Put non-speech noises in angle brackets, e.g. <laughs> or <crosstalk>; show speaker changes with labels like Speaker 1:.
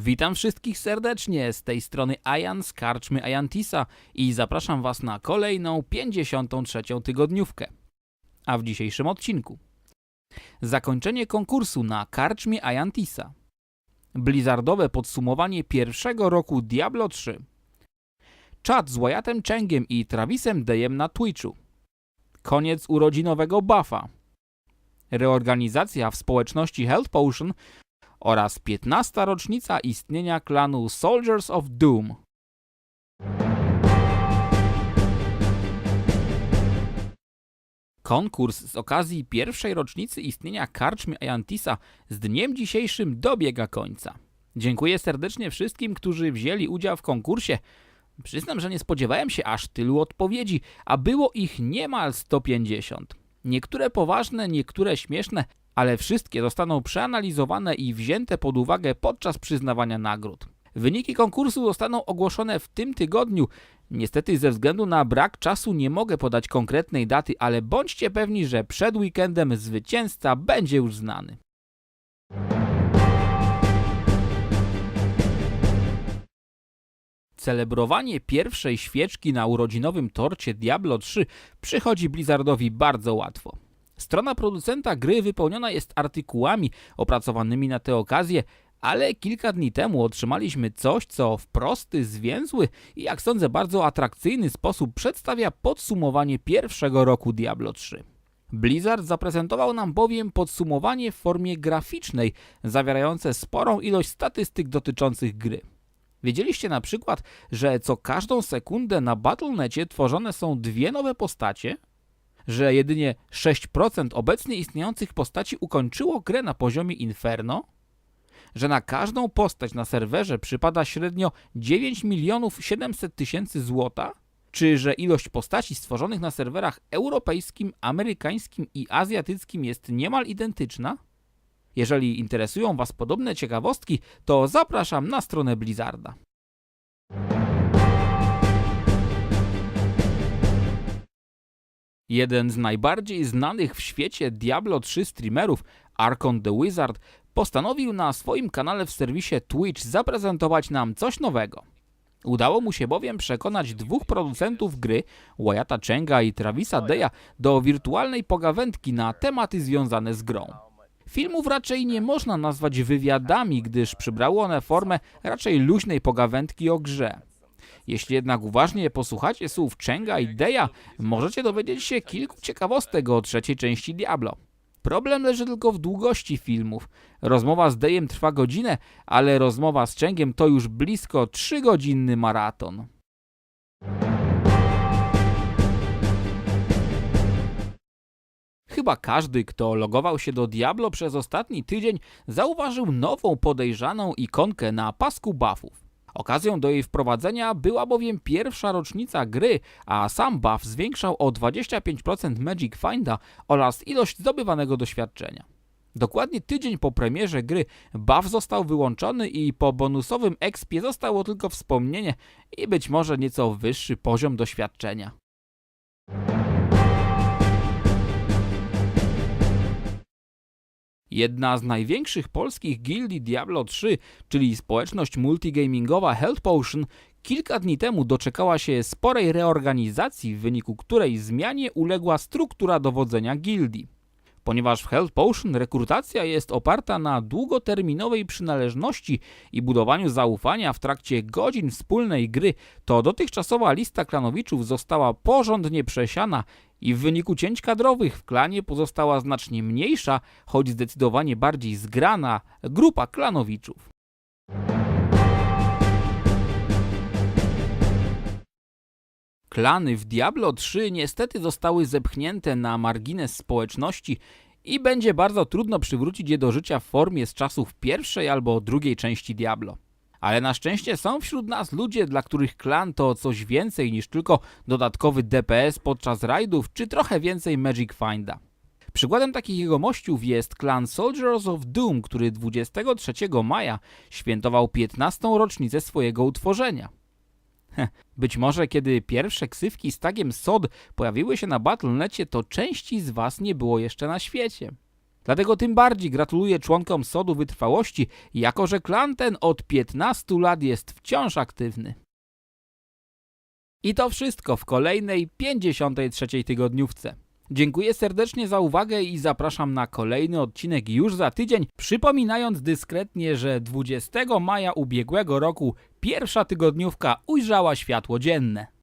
Speaker 1: Witam wszystkich serdecznie, z tej strony Ajan z Karczmy Ajantisa i zapraszam Was na kolejną 53. tygodniówkę. A w dzisiejszym odcinku. Zakończenie konkursu na Karczmie Ajantisa. Blizzardowe podsumowanie pierwszego roku Diablo 3 Czat z Wyatem Chengiem i Travisem Dejem na Twitchu. Koniec urodzinowego buffa. Reorganizacja w społeczności Health Potion oraz 15. rocznica istnienia klanu Soldiers of Doom. Konkurs z okazji pierwszej rocznicy istnienia karczmy Ayantisa z dniem dzisiejszym dobiega końca. Dziękuję serdecznie wszystkim, którzy wzięli udział w konkursie. Przyznam, że nie spodziewałem się aż tylu odpowiedzi, a było ich niemal 150. Niektóre poważne, niektóre śmieszne, ale wszystkie zostaną przeanalizowane i wzięte pod uwagę podczas przyznawania nagród. Wyniki konkursu zostaną ogłoszone w tym tygodniu. Niestety ze względu na brak czasu nie mogę podać konkretnej daty, ale bądźcie pewni, że przed weekendem zwycięzca będzie już znany. Celebrowanie pierwszej świeczki na urodzinowym torcie Diablo 3 przychodzi Blizzardowi bardzo łatwo. Strona producenta gry wypełniona jest artykułami opracowanymi na tę okazję, ale kilka dni temu otrzymaliśmy coś, co w prosty, zwięzły i jak sądzę bardzo atrakcyjny sposób przedstawia podsumowanie pierwszego roku Diablo 3. Blizzard zaprezentował nam bowiem podsumowanie w formie graficznej, zawierające sporą ilość statystyk dotyczących gry. Wiedzieliście na przykład, że co każdą sekundę na Battle.necie tworzone są dwie nowe postacie, że jedynie 6% obecnie istniejących postaci ukończyło grę na poziomie Inferno, że na każdą postać na serwerze przypada średnio 9 milionów 700 tysięcy złota, czy że ilość postaci stworzonych na serwerach europejskim, amerykańskim i azjatyckim jest niemal identyczna? Jeżeli interesują Was podobne ciekawostki, to zapraszam na stronę Blizzarda. Jeden z najbardziej znanych w świecie Diablo 3 streamerów, Arkon the Wizard, postanowił na swoim kanale w serwisie Twitch zaprezentować nam coś nowego. Udało mu się bowiem przekonać dwóch producentów gry, Wyatta Chenga i Travisa Deya, do wirtualnej pogawędki na tematy związane z grą. Filmów raczej nie można nazwać wywiadami, gdyż przybrały one formę raczej luźnej pogawędki o grze. Jeśli jednak uważnie posłuchacie słów Chenga i Deya, możecie dowiedzieć się kilku ciekawostek o trzeciej części Diablo. Problem leży tylko w długości filmów. Rozmowa z Deyem trwa godzinę, ale rozmowa z Chengiem to już blisko 3-godzinny maraton. Chyba każdy, kto logował się do Diablo przez ostatni tydzień, zauważył nową podejrzaną ikonkę na pasku buffów. Okazją do jej wprowadzenia była bowiem pierwsza rocznica gry, a sam buff zwiększał o 25% Magic Finda oraz ilość zdobywanego doświadczenia. Dokładnie tydzień po premierze gry buff został wyłączony i po bonusowym expie zostało tylko wspomnienie i być może nieco wyższy poziom doświadczenia. Jedna z największych polskich gildii Diablo 3, czyli społeczność multigamingowa Health Potion, kilka dni temu doczekała się sporej reorganizacji, w wyniku której zmianie uległa struktura dowodzenia gildii. Ponieważ w Health Potion rekrutacja jest oparta na długoterminowej przynależności i budowaniu zaufania w trakcie godzin wspólnej gry, to dotychczasowa lista klanowiczów została porządnie przesiana i w wyniku cięć kadrowych w klanie pozostała znacznie mniejsza, choć zdecydowanie bardziej zgrana grupa klanowiczów. Klany w Diablo 3 niestety zostały zepchnięte na margines społeczności i będzie bardzo trudno przywrócić je do życia w formie z czasów pierwszej albo drugiej części Diablo. Ale na szczęście są wśród nas ludzie, dla których klan to coś więcej niż tylko dodatkowy DPS podczas rajdów, czy trochę więcej Magic Finda. Przykładem takich jegomościów jest klan Soldiers of Doom, który 23 maja świętował 15. rocznicę swojego utworzenia. <laughs> Być może kiedy pierwsze ksywki z tagiem SOD pojawiły się na Battle.necie, to części z was nie było jeszcze na świecie. Dlatego tym bardziej gratuluję członkom sodu wytrwałości, jako że klan ten od 15 lat jest wciąż aktywny. I to wszystko w kolejnej 53 tygodniówce. Dziękuję serdecznie za uwagę i zapraszam na kolejny odcinek już za tydzień, przypominając dyskretnie, że 20 maja ubiegłego roku pierwsza tygodniówka ujrzała światło dzienne.